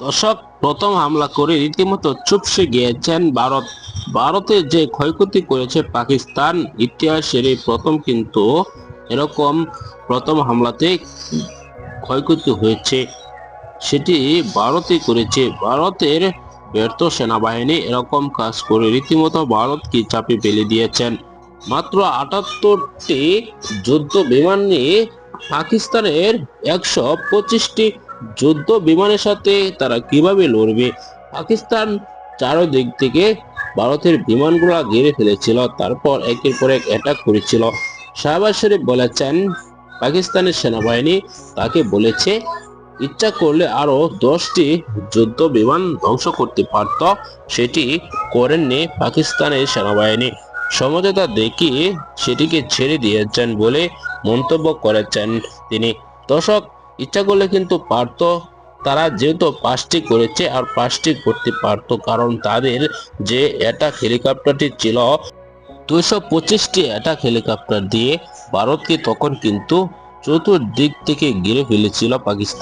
দর্শক, প্রথম হামলা করে রীতিমতো চুপসে গিয়েছেন ভারত। ভারতে যে ক্ষয়ক্ষতি করেছে পাকিস্তান, ইতিহাসের এই প্রথম কিন্তু এরকম প্রথম হামলাতে ক্ষয়ক্ষতি হয়েছে। সেটি ভারতে করেছে। ভারতের ব্যর্থ সেনাবাহিনী এরকম কাজ করে রীতিমতো ভারতকে চাপে ফেলে দিয়েছেন। মাত্র আটাত্তরটি যুদ্ধ বিমান নিয়ে পাকিস্তানের একশো পঁচিশটি যুদ্ধ বিমানের সাথে তারা কীভাবে লড়বে? পাকিস্তান চারদিক থেকে ভারতের বিমানগুলা ঘিরে ফেলেছিল, তারপর একের পর এক অ্যাটাক করেছিল। শাহবাজ শরীফ বলেছেন, পাকিস্তানের সেনাবাহিনী তাকে বলেছে, ইচ্ছা করলে আরও দশটি যুদ্ধ বিমান ধ্বংস করতে পারত। সেটি করেননি পাকিস্তানের সেনাবাহিনী। সমঝোতা দেখিয়ে সেটিকে ছেড়ে দিয়েছেন বলে মন্তব্য করেছেন তিনি। দর্শক ইচ্ছা করলে কিন্তু পারত তারা যেহেতু পাঁচটি করেছে আর পাঁচটি করতে পারত কারণ তাদের যে অ্যাটাক হেলিকপ্টারটি ছিল, দুইশো পঁচিশটি অ্যাটাক হেলিকপ্টার দিয়ে ভারতকে তখন কিন্তু চতুর্দিক থেকে ঘিরে ফেলেছিল পাকিস্তান।